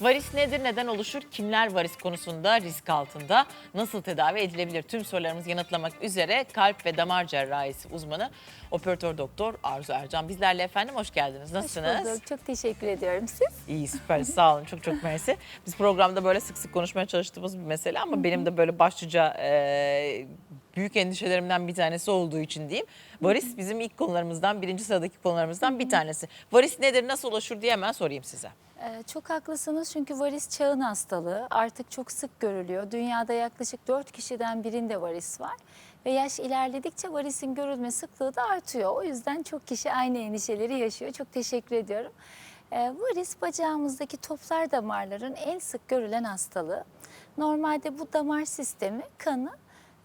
Varis nedir, neden oluşur, kimler varis konusunda risk altında, nasıl tedavi edilebilir? Tüm sorularımızı yanıtlamak üzere kalp ve damar cerrahisi uzmanı operatör doktor Arzu Ercan bizlerle efendim. Hoş geldiniz. Hoş Nasılsınız? bulduk. Çok teşekkür ediyorum. Siz? İyi süper sağ olun çok çok mersi. Biz programda böyle sık sık konuşmaya çalıştığımız bir mesele ama benim de böyle başlıca e, büyük endişelerimden bir tanesi olduğu için diyeyim. Varis bizim ilk konularımızdan birinci sıradaki konularımızdan bir tanesi. Varis nedir nasıl oluşur diye hemen sorayım size. Ee, çok haklısınız çünkü varis çağın hastalığı. Artık çok sık görülüyor. Dünyada yaklaşık 4 kişiden birinde varis var. Ve yaş ilerledikçe varisin görülme sıklığı da artıyor. O yüzden çok kişi aynı endişeleri yaşıyor. Çok teşekkür ediyorum. Ee, varis bacağımızdaki toplar damarların en sık görülen hastalığı. Normalde bu damar sistemi kanı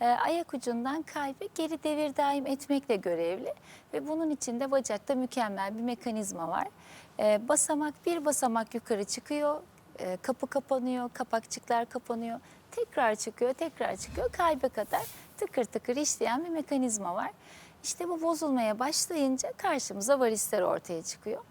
e, ayak ucundan kalbe geri devir daim etmekle görevli ve bunun için de bacakta mükemmel bir mekanizma var. E, basamak bir basamak yukarı çıkıyor, e, kapı kapanıyor, kapakçıklar kapanıyor, tekrar çıkıyor, tekrar çıkıyor, kalbe kadar tıkır tıkır işleyen bir mekanizma var. İşte bu bozulmaya başlayınca karşımıza varisler ortaya çıkıyor.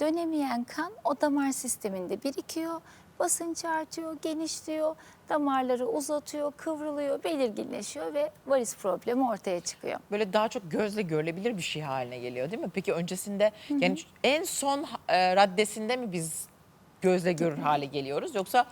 Dönemeyen kan o damar sisteminde birikiyor. Basınç artıyor, genişliyor, damarları uzatıyor, kıvrılıyor, belirginleşiyor ve varis problemi ortaya çıkıyor. Böyle daha çok gözle görülebilir bir şey haline geliyor değil mi? Peki öncesinde yani en son e, raddesinde mi biz gözle görür hale geliyoruz yoksa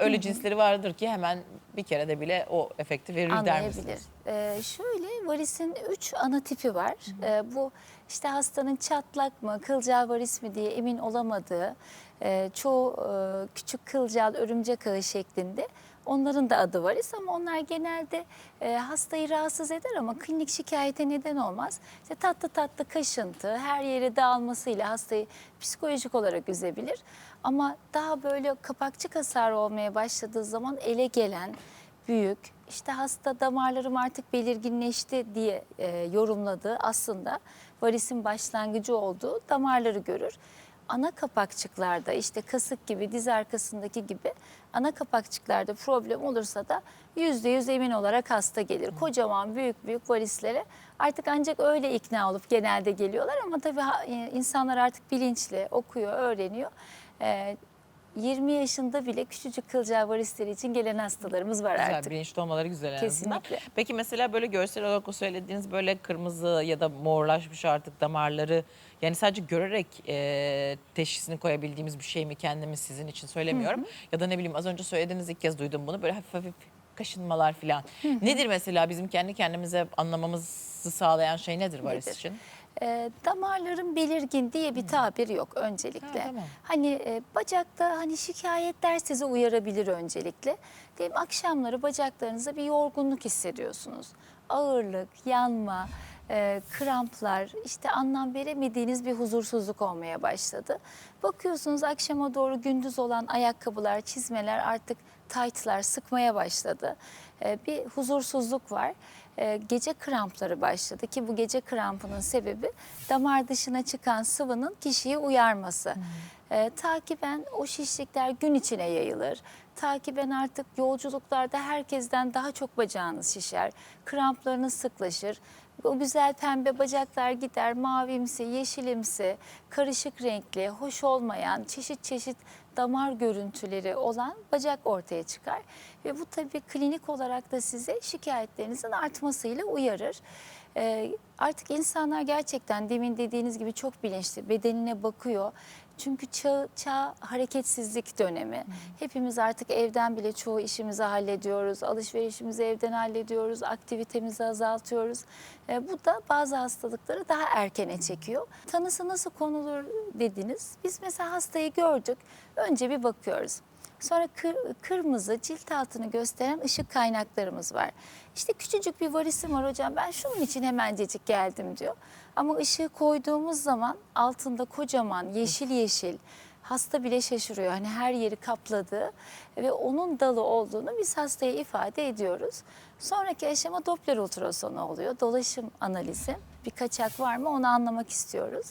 öyle cinsleri vardır ki hemen bir kere de bile o efekti verir der Anlayabilir. misiniz? Ee, şöyle varisin üç ana tipi var. Ee, bu işte hastanın çatlak mı, kılcal varis mi diye emin olamadığı e, çoğu küçük kılcal örümcek ağı şeklinde onların da adı varis ama onlar genelde e, hastayı rahatsız eder ama klinik şikayete neden olmaz. İşte tatlı tatlı kaşıntı, her yeri dağılmasıyla hastayı psikolojik olarak üzebilir. Ama daha böyle kapakçık hasarı olmaya başladığı zaman ele gelen büyük, işte hasta damarlarım artık belirginleşti diye e, yorumladığı aslında varisin başlangıcı olduğu damarları görür. Ana kapakçıklarda işte kasık gibi diz arkasındaki gibi ana kapakçıklarda problem olursa da yüzde yüz emin olarak hasta gelir. Kocaman büyük büyük varislere artık ancak öyle ikna olup genelde geliyorlar ama tabii e, insanlar artık bilinçli okuyor, öğreniyor. E, 20 yaşında bile küçücük kılcal varisleri için gelen hastalarımız var Güzel, artık. bilinçli olmaları güzel en azından. Kesinlikle. Peki mesela böyle görsel olarak söylediğiniz böyle kırmızı ya da morlaşmış artık damarları yani sadece görerek e, teşhisini koyabildiğimiz bir şey mi kendimiz sizin için söylemiyorum. Ya da ne bileyim az önce söylediğiniz ilk kez duydum bunu böyle hafif hafif kaşınmalar falan. Nedir mesela bizim kendi kendimize anlamamızı sağlayan şey nedir varis Nedir? için? E, damarların belirgin diye bir tabir yok öncelikle. Ha, tamam. Hani e, bacakta hani şikayetler sizi uyarabilir öncelikle. Diyelim akşamları bacaklarınızda bir yorgunluk hissediyorsunuz. Ağırlık, yanma, e, kramplar, işte anlam veremediğiniz bir huzursuzluk olmaya başladı. Bakıyorsunuz akşama doğru gündüz olan ayakkabılar, çizmeler artık taytlar sıkmaya başladı. E, bir huzursuzluk var. E, gece krampları başladı ki bu gece krampının sebebi damar dışına çıkan sıvının kişiyi uyarması. E, takiben o şişlikler gün içine yayılır. Takiben artık yolculuklarda herkesten daha çok bacağınız şişer. Kramplarınız sıklaşır. O güzel pembe bacaklar gider mavimsi, yeşilimsi, karışık renkli, hoş olmayan, çeşit çeşit damar görüntüleri olan bacak ortaya çıkar. Ve bu tabii klinik olarak da size şikayetlerinizin artmasıyla uyarır. Ee, artık insanlar gerçekten demin dediğiniz gibi çok bilinçli, bedenine bakıyor. Çünkü çağ, çağ hareketsizlik dönemi. Hepimiz artık evden bile çoğu işimizi hallediyoruz. Alışverişimizi evden hallediyoruz. Aktivitemizi azaltıyoruz. Ee, bu da bazı hastalıkları daha erkene çekiyor. Tanısı nasıl konulur dediniz. Biz mesela hastayı gördük. Önce bir bakıyoruz. Sonra kır- kırmızı cilt altını gösteren ışık kaynaklarımız var. İşte küçücük bir varisim var hocam ben şunun için hemencecik geldim diyor. Ama ışığı koyduğumuz zaman altında kocaman yeşil yeşil hasta bile şaşırıyor. Hani her yeri kapladığı ve onun dalı olduğunu biz hastaya ifade ediyoruz. Sonraki aşama Doppler ultrasonu oluyor. Dolaşım analizi. Bir kaçak var mı onu anlamak istiyoruz.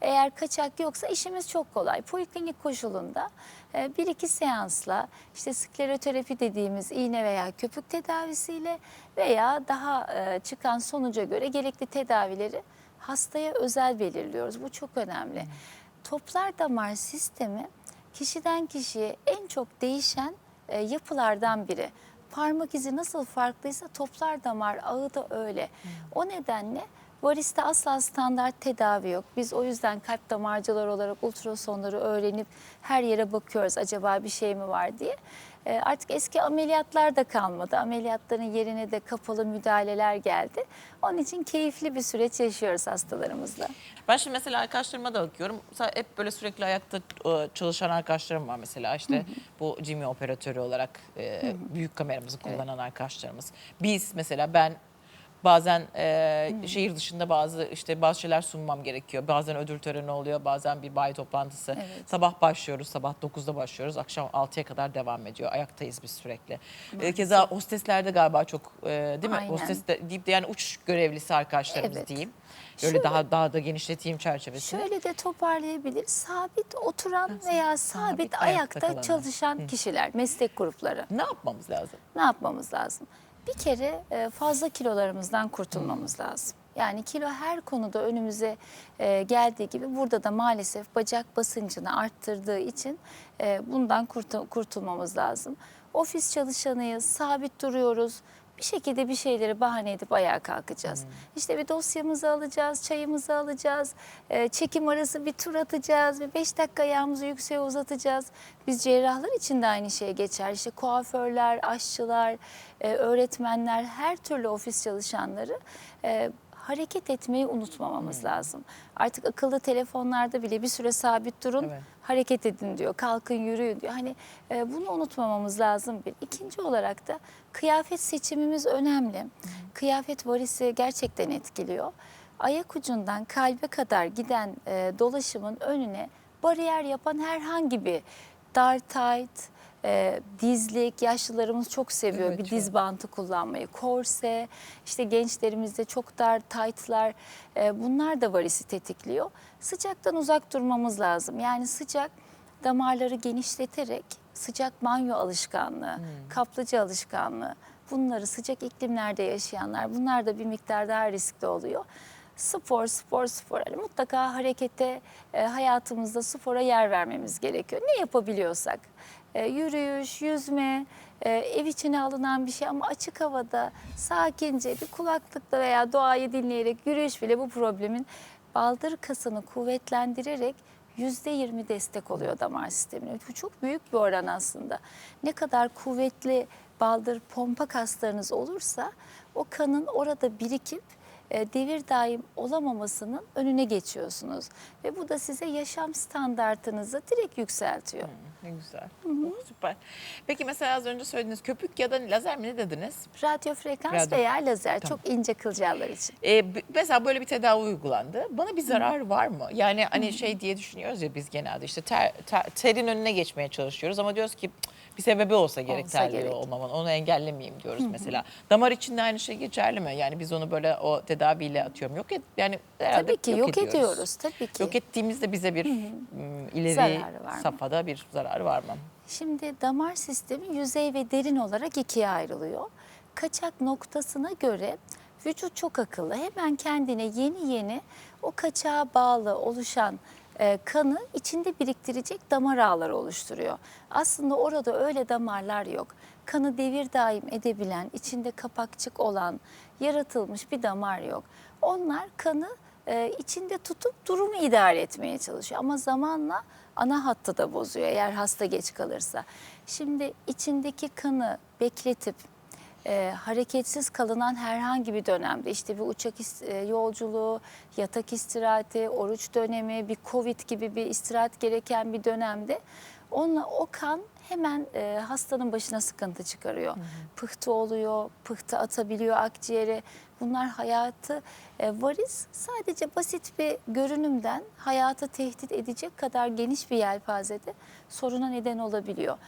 Eğer kaçak yoksa işimiz çok kolay. Poliklinik koşulunda e, bir iki seansla işte skleroterapi dediğimiz iğne veya köpük tedavisiyle veya daha e, çıkan sonuca göre gerekli tedavileri hastaya özel belirliyoruz. Bu çok önemli. Toplar damar sistemi kişiden kişiye en çok değişen e, yapılardan biri. Parmak izi nasıl farklıysa toplar damar ağı da öyle. O nedenle variste asla standart tedavi yok. Biz o yüzden kalp damarcılar olarak ultrasonları öğrenip her yere bakıyoruz acaba bir şey mi var diye. E, Artık eski ameliyatlar da kalmadı. Ameliyatların yerine de kapalı müdahaleler geldi. Onun için keyifli bir süreç yaşıyoruz hastalarımızla. Ben şimdi mesela arkadaşlarıma da bakıyorum. Mesela hep böyle sürekli ayakta e, çalışan arkadaşlarım var mesela. işte bu Jimmy operatörü olarak e, büyük kameramızı kullanan arkadaşlarımız. Biz mesela ben bazen e, şehir dışında bazı işte bazı şeyler sunmam gerekiyor. Bazen ödül töreni oluyor, bazen bir bayi toplantısı. Evet. Sabah başlıyoruz, sabah 9'da başlıyoruz. Akşam 6'ya kadar devam ediyor. Ayaktayız biz sürekli. E, keza hosteslerde galiba çok e, değil mi? Aynen. Hostes de, deyip de yani uç görevlisi arkadaşlarımız Evet. diyeyim. Öyle Şöyle- daha daha da genişleteyim çerçevesini. Şöyle de toparlayabilir. Sabit oturan veya sabit, sabit ayakta ayakta, çalışan kişiler, meslek grupları. Ne yapmamız lazım? Ne yapmamız lazım? Bir kere e, fazla kilolarımızdan kurtulmamız lazım. Yani kilo her konuda önümüze e, geldiği gibi burada da maalesef bacak basıncını arttırdığı için e, bundan kurtul- kurtulmamız lazım. Ofis çalışanıyız, sabit duruyoruz. Bir şekilde bir şeyleri bahane edip ayağa kalkacağız. İşte bir dosyamızı alacağız, çayımızı alacağız, e, çekim arası bir tur atacağız ve 5 dakika ayağımızı yükseğe uzatacağız. Biz cerrahlar için de aynı şey geçer. İşte kuaförler, aşçılar, e, öğretmenler, her türlü ofis çalışanları e, hareket etmeyi unutmamamız lazım. Artık akıllı telefonlarda bile bir süre sabit durun, Evet. hareket edin diyor, kalkın yürüyün diyor. Hani e, bunu unutmamamız lazım bir. İkinci olarak da kıyafet seçimimiz önemli. Kıyafet varisi gerçekten etkiliyor. Ayak ucundan kalbe kadar giden e, dolaşımın önüne bariyer yapan herhangi bir dar tight, e, dizlik, yaşlılarımız çok seviyor Evet, bir çok. diz bantı kullanmayı. Korse, işte gençlerimizde çok dar tight'lar e, bunlar da varisi tetikliyor. Sıcaktan uzak durmamız lazım. Yani sıcak damarları genişleterek sıcak banyo alışkanlığı, kaplıca alışkanlığı bunları sıcak iklimlerde yaşayanlar bunlar da bir miktar daha riskli oluyor. Spor, spor, spor. Yani mutlaka harekete, e, hayatımızda spora yer vermemiz gerekiyor. Ne yapabiliyorsak. E, yürüyüş, yüzme, e, ev içine alınan bir şey ama açık havada sakince bir kulaklıkla veya doğayı dinleyerek yürüyüş bile bu problemin baldır kasını kuvvetlendirerek %20 destek oluyor damar sistemine. Bu çok büyük bir oran aslında. Ne kadar kuvvetli baldır pompa kaslarınız olursa o kanın orada birikip devir daim olamamasının önüne geçiyorsunuz. Ve bu da size yaşam standartınızı direkt yükseltiyor. Ne güzel. Oh, süper. Peki mesela az önce söylediğiniz köpük ya da lazer mi ne dediniz? Radyo frekans Radyo. veya lazer Tamam. çok ince kılcallar için. Ee, mesela böyle bir tedavi uygulandı. Bana bir zarar var mı? Yani hani şey diye düşünüyoruz ya biz genelde işte ter, ter- terin önüne geçmeye çalışıyoruz ama diyoruz ki "Cık, bir sebebi olsa gerek Olsa terliği gerek. olmaman. Onu engellemeyeyim diyoruz mesela. Damar için de aynı şey geçerli mi? Yani biz onu böyle o tedaviyle atıyorum. Yok et yani herhalde Tabii ki yok, ediyoruz. ediyoruz. Tabii ki. Yok ettiğimizde bize bir m, ileri safhada bir zararı var mı? Şimdi damar sistemi yüzey ve derin olarak ikiye ayrılıyor. Kaçak noktasına göre vücut çok akıllı. Hemen kendine yeni yeni o kaçağa bağlı oluşan e, kanı içinde biriktirecek damar ağları oluşturuyor. Aslında orada öyle damarlar yok. Kanı devir daim edebilen, içinde kapakçık olan, yaratılmış bir damar yok. Onlar kanı e, içinde tutup durumu idare etmeye çalışıyor. Ama zamanla ana hattı da bozuyor eğer hasta geç kalırsa. Şimdi içindeki kanı bekletip e, hareketsiz kalınan herhangi bir dönemde işte bir uçak e, yolculuğu, yatak istirahati, oruç dönemi, bir covid gibi bir istirahat gereken bir dönemde onunla o kan hemen e, hastanın başına sıkıntı çıkarıyor. Pıhtı oluyor, pıhtı atabiliyor akciğere. Bunlar hayatı e, varis sadece basit bir görünümden hayatı tehdit edecek kadar geniş bir yelpazede soruna neden olabiliyor.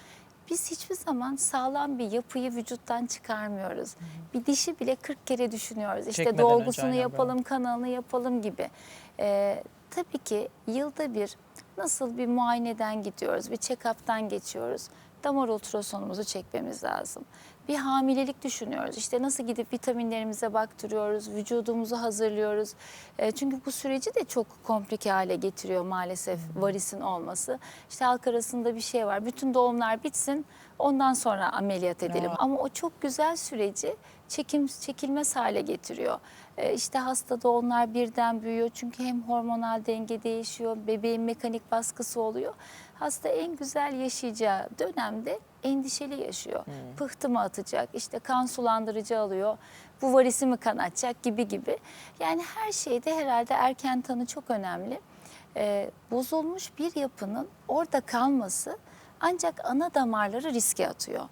Biz hiçbir zaman sağlam bir yapıyı vücuttan çıkarmıyoruz. Bir dişi bile 40 kere düşünüyoruz. İşte Çekmeden dolgusunu yapalım, kanalını yapalım gibi. Ee, tabii ki yılda bir nasıl bir muayeneden gidiyoruz, bir check-up'tan geçiyoruz. Damar ultrasonumuzu çekmemiz lazım. Bir hamilelik düşünüyoruz. İşte nasıl gidip vitaminlerimize baktırıyoruz, vücudumuzu hazırlıyoruz. E, çünkü bu süreci de çok komplike hale getiriyor maalesef varisin olması. İşte halk arasında bir şey var. Bütün doğumlar bitsin, ondan sonra ameliyat edelim. Ama o çok güzel süreci çekim çekilmez hale getiriyor. Ee, işte hasta doğumlar birden büyüyor çünkü hem hormonal denge değişiyor, bebeğin mekanik baskısı oluyor. Hasta en güzel yaşayacağı dönemde endişeli yaşıyor. Pıhtı mı atacak, işte kan sulandırıcı alıyor, bu varisi mi kan açacak gibi gibi. Yani her şeyde herhalde erken tanı çok önemli. Ee, bozulmuş bir yapının orada kalması ancak ana damarları riske atıyor.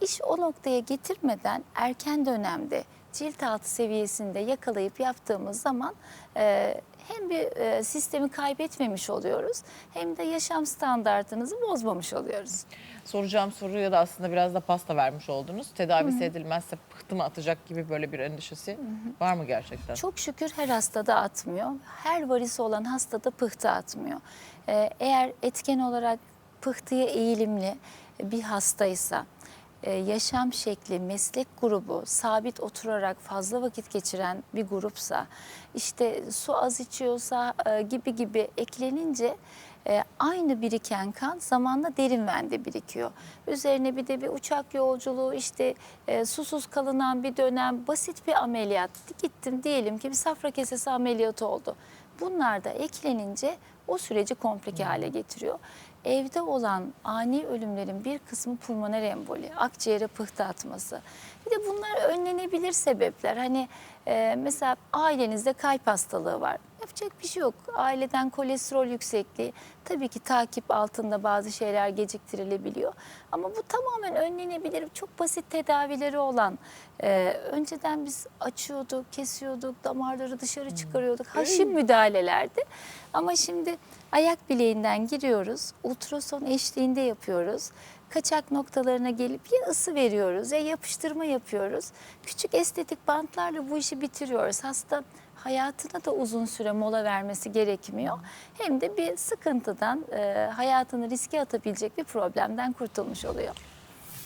İş o noktaya getirmeden erken dönemde cilt altı seviyesinde yakalayıp yaptığımız zaman e, hem bir e, sistemi kaybetmemiş oluyoruz hem de yaşam standartınızı bozmamış oluyoruz. Soracağım soruya da aslında biraz da pasta vermiş oldunuz. Tedavisi edilmezse pıhtı mı atacak gibi böyle bir endişesi var mı gerçekten? Çok şükür her hastada atmıyor. Her varisi olan hastada pıhtı atmıyor. Ee, eğer etken olarak pıhtıya eğilimli bir hastaysa, e, yaşam şekli, meslek grubu sabit oturarak fazla vakit geçiren bir grupsa, işte su az içiyorsa e, gibi gibi eklenince e, aynı biriken kan zamanla derin vende birikiyor. Üzerine bir de bir uçak yolculuğu işte e, susuz kalınan bir dönem basit bir ameliyat gittim diyelim ki bir safra kesesi ameliyatı oldu. Bunlar da eklenince o süreci komplike hale getiriyor. Evde olan ani ölümlerin bir kısmı pulmoner emboli, akciğere pıhtı atması. Bir de bunlar önlenebilir sebepler. Hani e, mesela ailenizde kalp hastalığı var. Yapacak bir şey yok. Aileden kolesterol yüksekliği. Tabii ki takip altında bazı şeyler geciktirilebiliyor. Ama bu tamamen önlenebilir. Çok basit tedavileri olan. e, önceden biz açıyorduk, kesiyorduk, damarları dışarı çıkarıyorduk. Haşim müdahalelerdi. Ama şimdi ayak bileğinden giriyoruz. Ultrason eşliğinde yapıyoruz kaçak noktalarına gelip ya ısı veriyoruz ya yapıştırma yapıyoruz. Küçük estetik bantlarla bu işi bitiriyoruz. Hasta hayatına da uzun süre mola vermesi gerekmiyor. Hem de bir sıkıntıdan hayatını riske atabilecek bir problemden kurtulmuş oluyor.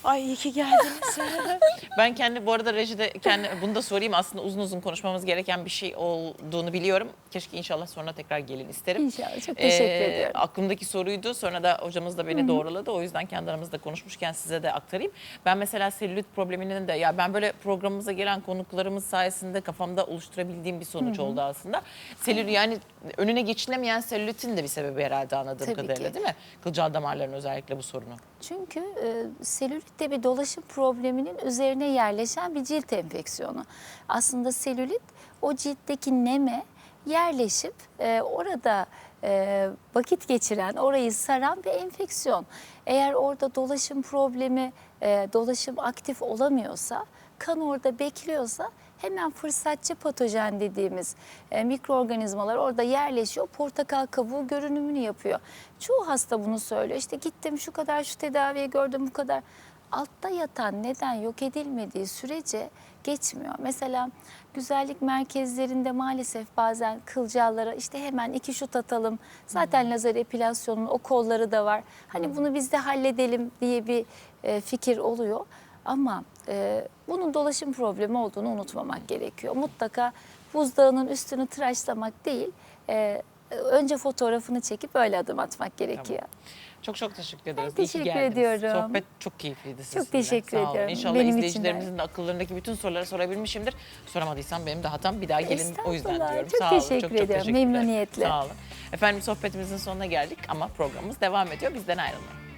Ay iyi ki geldiniz. ben kendi bu arada rejide kendi bunu da sorayım aslında uzun uzun konuşmamız gereken bir şey olduğunu biliyorum. Keşke inşallah sonra tekrar gelin isterim. İnşallah. Çok teşekkür Ee, ediyorum. Aklımdaki soruydu. Sonra da hocamız da beni doğruladı. O yüzden kendi aramızda konuşmuşken size de aktarayım. Ben mesela selülit probleminin de ya ben böyle programımıza gelen konuklarımız sayesinde kafamda oluşturabildiğim bir sonuç oldu aslında. Selül yani önüne geçilemeyen selülitin de bir sebebi herhalde anladığım Tabii kadarıyla ki. değil mi? Kılcal damarların özellikle bu sorunu. Çünkü e, selülit de bir dolaşım probleminin üzerine yerleşen bir cilt enfeksiyonu. Aslında selülit o ciltteki neme yerleşip e, orada e, vakit geçiren, orayı saran bir enfeksiyon. Eğer orada dolaşım problemi, e, dolaşım aktif olamıyorsa, kan orada bekliyorsa hemen fırsatçı patojen dediğimiz e, mikroorganizmalar orada yerleşiyor. Portakal kabuğu görünümünü yapıyor. Çoğu hasta bunu söylüyor. İşte gittim şu kadar şu tedaviye gördüm bu kadar. Altta yatan neden yok edilmediği sürece geçmiyor. Mesela güzellik merkezlerinde maalesef bazen kılcallara işte hemen iki şut atalım. Zaten lazer epilasyonun o kolları da var. Hani bunu biz de halledelim diye bir e, fikir oluyor. Ama e, bunun dolaşım problemi olduğunu unutmamak gerekiyor. Mutlaka buzdağının üstünü tıraşlamak değil, e, önce fotoğrafını çekip öyle adım atmak gerekiyor. Çok çok teşekkür ederiz. İyi ki teşekkür geldiniz. ediyorum. Sohbet çok keyifliydi sizinle. teşekkür Sağ olun. ediyorum. İnşallah Benim için de. izleyicilerimizin akıllarındaki bütün soruları sorabilmişimdir. Soramadıysam benim de hatam. Bir daha gelin o yüzden diyorum. Çok Sağ olun. teşekkür çok, çok ediyorum. Memnuniyetle. Sağ olun. Efendim sohbetimizin sonuna geldik ama programımız devam ediyor. Bizden ayrılmayın.